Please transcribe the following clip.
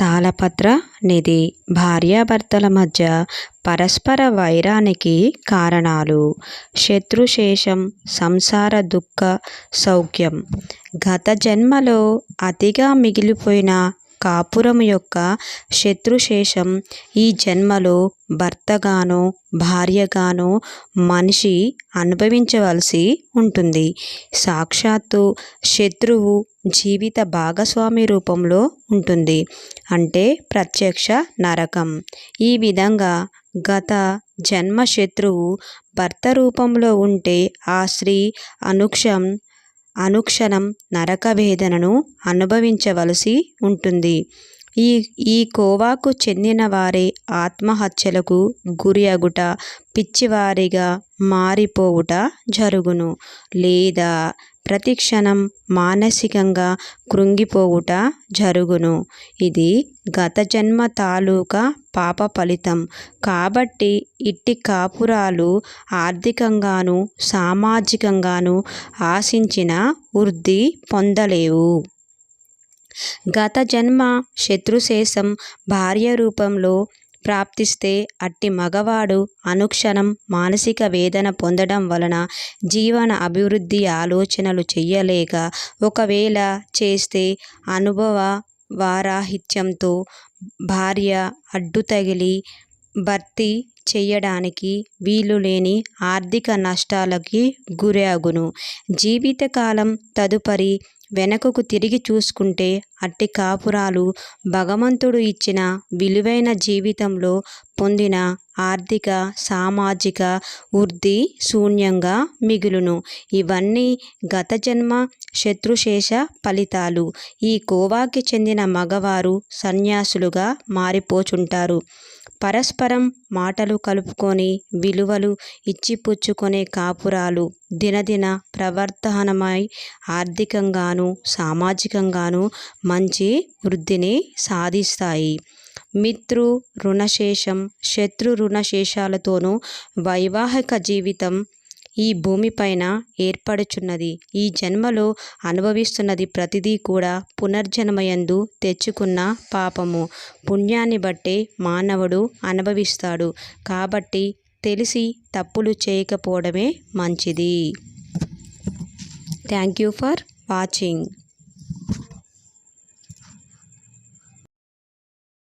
తాళపత్ర నిధి భార్యాభర్తల మధ్య పరస్పర వైరానికి కారణాలు. శత్రుశేషం సంసార దుఃఖ సౌఖ్యం. గత జన్మలో అతిగా మిగిలిపోయిన కాపురం యొక్క శత్రుశేషం ఈ జన్మలో భర్తగానో భార్యగానో మనిషి అనుభవించవలసి ఉంటుంది. సాక్షాత్తు శత్రువు జీవిత భాగస్వామి రూపంలో ఉంటుంది. అంటే ప్రత్యక్ష నరకం. ఈ విధంగా గత జన్మ శత్రువు భర్త రూపంలో ఉంటే ఆ స్త్రీ అనుక్షం అనుక్షణం నరక వేదనను అనుభవించవలసి ఉంటుంది. ఈ ఈ కోవాకు చెందిన వారే ఆత్మహత్యలకు గురి అగుట పిచ్చివారిగా మారిపోవుట జరుగును. లేదా ప్రతిక్షణం మానసికంగా కృంగిపోవుట జరుగును. ఇది గత జన్మ తాలూకా పాప ఫలితం. కాబట్టి ఇట్టి కాపురాలు ఆర్థికంగాను సామాజికంగాను ఆశించిన వృద్ధి పొందలేవు. గత జన్మ శత్రుశేషం భార్య రూపంలో ప్రాప్తిస్తే అట్టి మగవాడు అనుక్షణం మానసిక వేదన పొందడం వలన జీవన అభివృద్ధి ఆలోచనలు చెయ్యలేక ఒకవేళ చేస్తే అనుభవ వారాహిత్యంతో భార్య అడ్డు తగిలి భర్తీ చేయడానికి వీలు లేని ఆర్థిక నష్టాలకి గురగును జీవితకాలం తదుపరి వెనకకు తిరిగి చూసుకుంటే అట్టి కాపురాలు భగవంతుడు ఇచ్చిన విలువైన జీవితంలో పొందిన ఆర్థిక సామాజిక వృద్ధి శూన్యంగా మిగులును. ఇవన్నీ గత జన్మ శత్రుశేష ఫలితాలు. ఈ కోవాకి చెందిన మగవారు సన్యాసులుగా మారిపోచుంటారు. పరస్పరం మాటలు కలుపుకొని విలువలు ఇచ్చిపుచ్చుకునే కాపురాలు దినదిన ప్రవర్తనమై ఆర్థికంగాను సామాజికంగాను మంచి వృద్ధిని సాధిస్తాయి. మిత్రు రుణశేషం శత్రు రుణశేషాలతోనూ వైవాహిక జీవితం ఈ భూమిపైన ఏర్పడుచున్నది. ఈ జన్మలో అనుభవిస్తున్నది ప్రతిదీ కూడా పునర్జన్మయందు తెచ్చుకున్న పాపము. పుణ్యాన్ని బట్టే మానవుడు అనుభవిస్తాడు. కాబట్టి తెలిసి తప్పులు చేయకపోవడమే మంచిది. Thank you for watching.